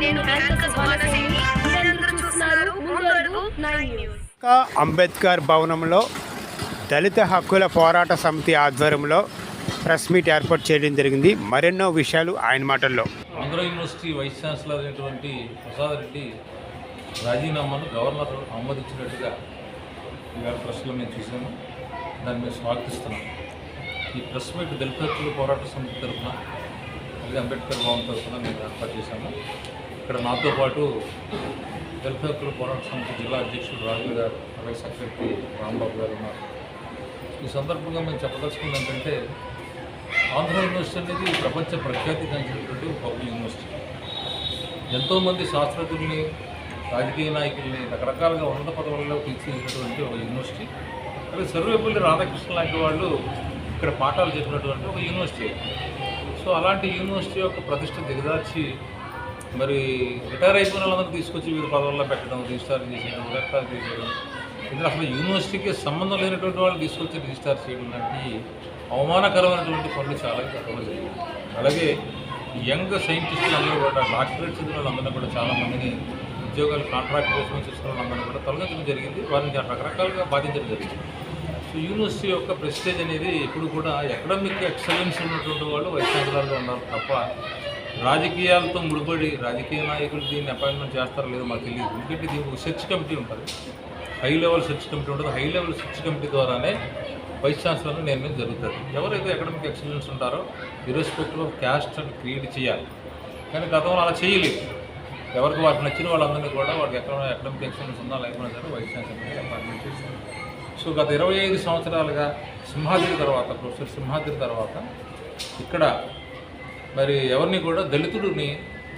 నేను అంబేద్కర్ భవనంలో దళిత హక్కుల పోరాట సమితి ఆధ్వర్యంలో ప్రెస్ మీట్ ఏర్పాటు చేయడం జరిగింది. మరెన్నో విషయాలు ఆయన మాటల్లో. ఆంధ్ర యూనివర్సిటీ వైస్ ఛాన్సలర్ అయినటువంటి ప్రసాద్ రెడ్డి రాజీనామాను గవర్నర్ ఆమోదించినట్టుగా ఇవాళ ప్రెస్లో మేము చూసాము దాన్ని మేము స్వాగతిస్తున్నాం ఈ ప్రెస్ మీట్ దళిత హక్కుల పోరాట సమితి తరఫున అలాగే అంబేద్కర్ భవన్ తరఫున మేము ఏర్పాటు చేశాము. ఇక్కడ నాతో పాటు దళిత పోరాట సమితి జిల్లా అధ్యక్షుడు రాజు గారు అలాగే సెక్రటరీ రాంబాబు గారు ఉన్నారు. ఈ సందర్భంగా మేము చెప్పదలుచుకుంది ఏంటంటే ఆంధ్ర యూనివర్సిటీ అనేది ప్రపంచ ప్రఖ్యాతి గాంచినటువంటి ఒక యూనివర్సిటీ. ఎంతోమంది శాస్త్రజ్ఞుల్ని రాజకీయ నాయకుల్ని రకరకాలుగా ఉన్నత పదవుల్లో తీర్చిదిద్దినటువంటి ఒక యూనివర్సిటీ. అలాగే సర్వేపల్లి రాధాకృష్ణ లాంటి వాళ్ళు ఇక్కడ పాఠాలు చెప్పినటువంటి ఒక యూనివర్సిటీ. సో అలాంటి యూనివర్సిటీ యొక్క ప్రతిష్ట దిగదార్చి మరి రిటైర్ అయిపోయిన వాళ్ళందరూ తీసుకొచ్చి వివిధ పదవుల్లో పెట్టడం రిజిస్టార్ చేసేయడం రిజిస్టార్ చేసేయడం ఇది అసలు యూనివర్సిటీకి సంబంధం లేనటువంటి వాళ్ళు తీసుకొచ్చి రిజిస్టార్ చేయడం లాంటి అవమానకరమైనటువంటి పనులు చాలా గతంలో జరిగాయి. అలాగే యంగ్ సైంటిస్టులు అందరూ కూడా డాక్టరేట్ చదివిన వాళ్ళందరినీ కూడా చాలామందిని ఉద్యోగాలు కాంట్రాక్ట్ కోసం చేసుకున్న వాళ్ళందరినీ కూడా తొలగించడం జరిగింది. వారిని చాలా రకరకాలుగా బాధించడం జరిగింది. సో యూనివర్సిటీ యొక్క ప్రెస్టేజ్ అనేది ఎప్పుడు కూడా ఎకడమిక్ ఎక్సలెన్స్ ఉన్నటువంటి వాళ్ళు వైస్ ఛాన్సలర్గా ఉన్నారు తప్ప రాజకీయాలతో ముడిపడి రాజకీయ నాయకులు దీన్ని అపాయింట్మెంట్ చేస్తారో లేదో మాకు తెలియదు. ఎందుకంటే దీనికి సెర్చ్ కమిటీ ఉంటుంది. హై లెవెల్ సెర్చ్ కమిటీ ఉంటుంది. హై లెవెల్ సెర్చ్ కమిటీ ద్వారానే వైస్ ఛాన్సలర్ని నియమనం జరుగుతుంది. ఎవరైతే అకాడమిక్ ఎక్సలెన్స్ ఉంటారో irrespective of caste and create చేయాలి. కానీ గతంలో అలా చేయలేదు. ఎవరికి వారికి నచ్చిన వాళ్ళందరినీ కూడా వారికి ఎక్కడ అకాడమిక్ ఎక్సలెన్స్ ఉందా లేకుండా సరే వైస్ ఛాన్సలర్ అపాయింట్మెంట్ చేస్తారు. సో గత ఇరవై ఐదు సంవత్సరాలుగా సింహాద్రి తర్వాత ప్రొఫెసర్ సింహాద్రి తర్వాత ఇక్కడ మరి ఎవరిని కూడా దళితుడిని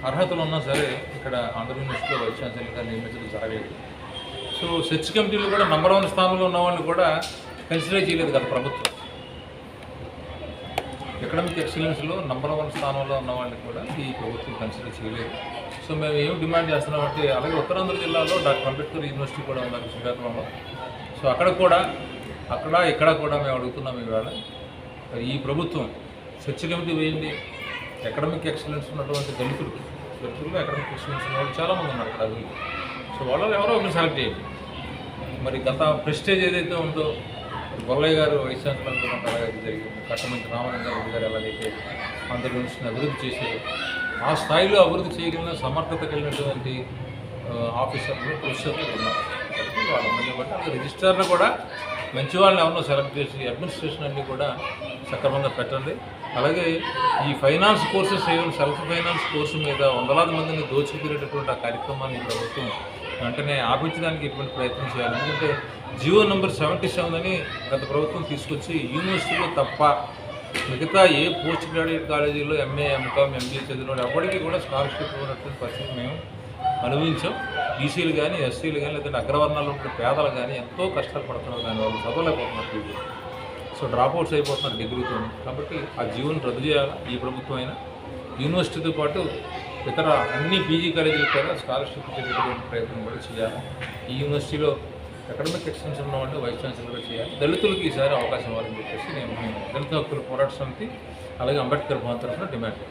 అర్హతలు ఉన్నా సరే ఇక్కడ ఆంధ్ర యూనివర్సిటీలో వైస్ ఛాన్సలర్గా నియమించడం జరగలేదు. సో సెర్చ్ కమిటీలు కూడా నంబర్ వన్ స్థానంలో ఉన్న వాళ్ళని కూడా కన్సిడర్ చేయలేదు గత ప్రభుత్వం. ఎకడమిక్ ఎక్సలెన్స్లో నంబర్ వన్ స్థానంలో ఉన్న వాళ్ళని కూడా ఈ ప్రభుత్వం కన్సిడర్ చేయలేదు. సో మేము ఏం డిమాండ్ చేస్తున్నామంటే అలాగే ఉత్తరాంధ్ర జిల్లాలో డాక్టర్ అంబేద్కర్ యూనివర్సిటీ కూడా ఉన్నారు శ్రీకాకుళంలో. సో అక్కడ కూడా అక్కడ ఇక్కడ కూడా మేము అడుగుతున్నాం ఇవాళ. ఈ ప్రభుత్వం సెర్చ్ కమిటీ వేయండి. ఎకడమిక్ ఎక్సలెన్స్ ఉన్నటువంటి దళితులు దళితులు ఎకడమిక్ ఎక్సలెన్స్ ఉన్న వాళ్ళు చాలామంది ఉన్నారు అక్కడ సో వాళ్ళు ఎవరో ఒకరు సెలెక్ట్ చేయండి. మరి గత ప్రెస్టేజ్ ఏదైతే ఉందో గొల్లయ్య గారు వైస్ ఛాన్సలర్ అలాగైతే జరిగింది కట్టమంచి రామలింగారెడ్డి గారు ఎలాగైతే ఆంధ్ర యూనివర్సిటీని అభివృద్ధి చేశారు ఆ స్థాయిలో అభివృద్ధి చేయగలిగిన సమర్థత కలిగినటువంటి ఆఫీసర్లు ప్రొఫెసర్లు ఉన్నారు. కాబట్టి వాళ్ళందరినీ బట్టి అలాగే రిజిస్టర్ను కూడా మంచి వాళ్ళని ఎవరినో సెలెక్ట్ చేసి అడ్మినిస్ట్రేషన్ అన్నీ కూడా సక్రమంగా పెట్టండి. అలాగే ఈ ఫైనాన్స్ కోర్సెస్ ఏమైనా సెల్ఫ్ ఫైనాన్స్ కోర్సు మీద వందలాది మందిని దోచుకునేటటువంటి ఆ కార్యక్రమాన్ని ప్రభుత్వం వెంటనే ఆపించడానికి ఎటువంటి ప్రయత్నం చేయాలి. ఎందుకంటే జియో నెంబర్ సెవెంటీ సెవెన్ అని గత ప్రభుత్వం తీసుకొచ్చి యూనివర్సిటీలో తప్ప మిగతా ఏ పోస్ట్ గ్రాడ్యుయేట్ కాలేజీలో ఎంఏ ఎంకామ్ ఎంబీఏ చదివిన వాళ్ళు ఎవరికి కూడా స్కాలర్షిప్ ఉన్నటువంటి పరిస్థితి మేము అనుభవించాం. బీసీలు కానీ ఎస్సీలు కానీ లేదంటే అగ్రవర్ణాలు ఉంటే పేదలు కానీ ఎంతో కష్టాలు పడుతున్నారు కానీ వాళ్ళు చదవలేకపోతున్నారు సో డ్రాప్అవుట్స్ అయిపోతున్నారు డిగ్రీతో కాబట్టి ఆ జీవోని రద్దు చేయాలి? ఈ ప్రభుత్వం అయినా? యూనివర్సిటీతో పాటు ఇతర అన్ని పీజీ కాలేజీలకు కూడా స్కాలర్షిప్ ఇచ్చేటటువంటి ప్రయత్నం కూడా చేయాలి. ఈ యూనివర్సిటీలో అకాడమిక్ ఎక్స్టెన్షన్ ఉన్న వైస్ వైస్ కూడా చేయాలి. దళితులకు ఈసారి అవకాశం ఇవ్వాలని చెప్పేసి నేను దళిత హక్కుల పోరాట సమితి అలాగే అంబేద్కర్ భవన్ తరఫున డిమాండ్